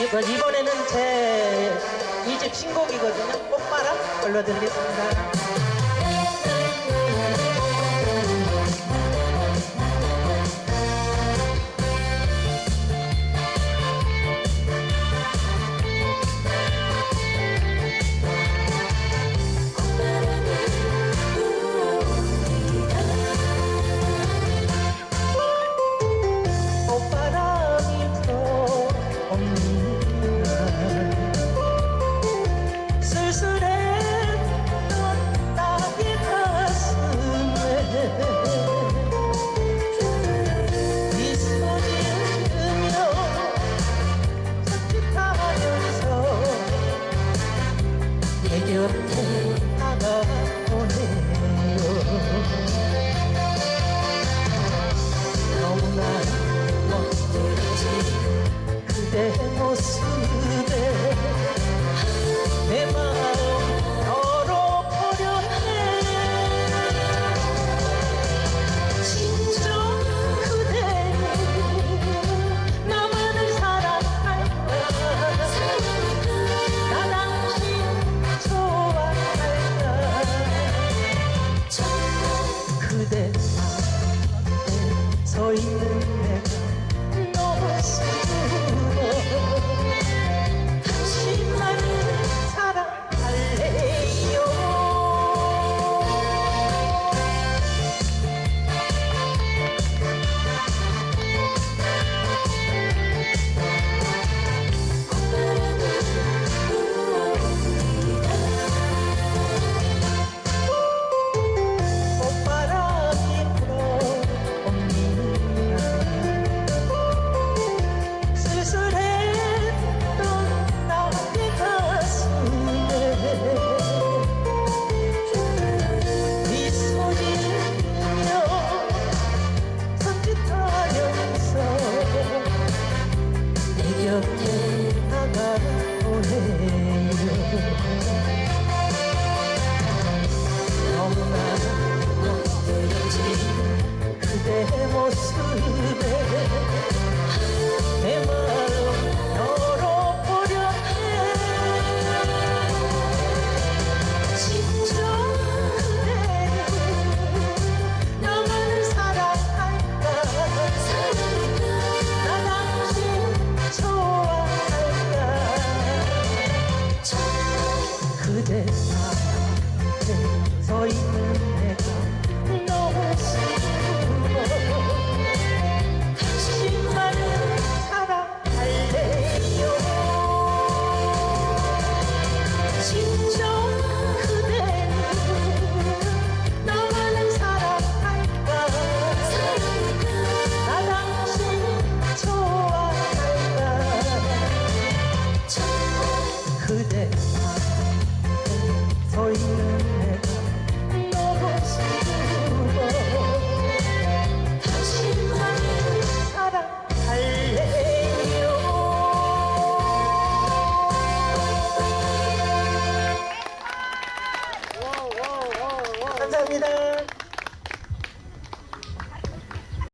이번, 이번에는 제 2집 신곡이거든요. 꽃바람 불러드리겠습니다. your tail. てた」「そい 삶에 감사합니다.